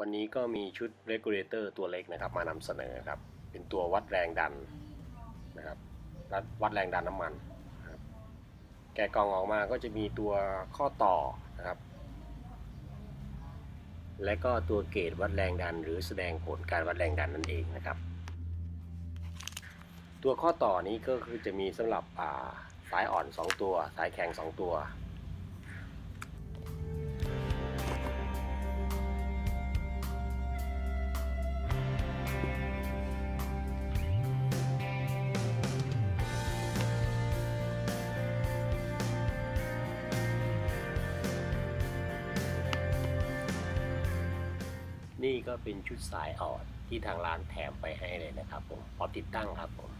วันนี้ก็มีชุด regulator ตัวเล็กนะครับ มานำเสนอครับ เป็นตัววัดแรงดันนะครับวัดแรงดันน้ำมันครับแกะกล่องออกมาก็จะมีตัวข้อต่อนะครับ และก็ตัวเกจวัดแรงดัน หรือแสดงผลการวัดแรงดันนั่นเองนะครับ ตัวข้อต่อนี้ก็คือจะมีสำหรับสายอ่อน 2 ตัว สายแข็ง 2 ตัว นี่ก็เป็นชุดสายอ่อนที่ทางร้านแถมไปให้เลยนะครับผมพร้อมติดตั้งครับผม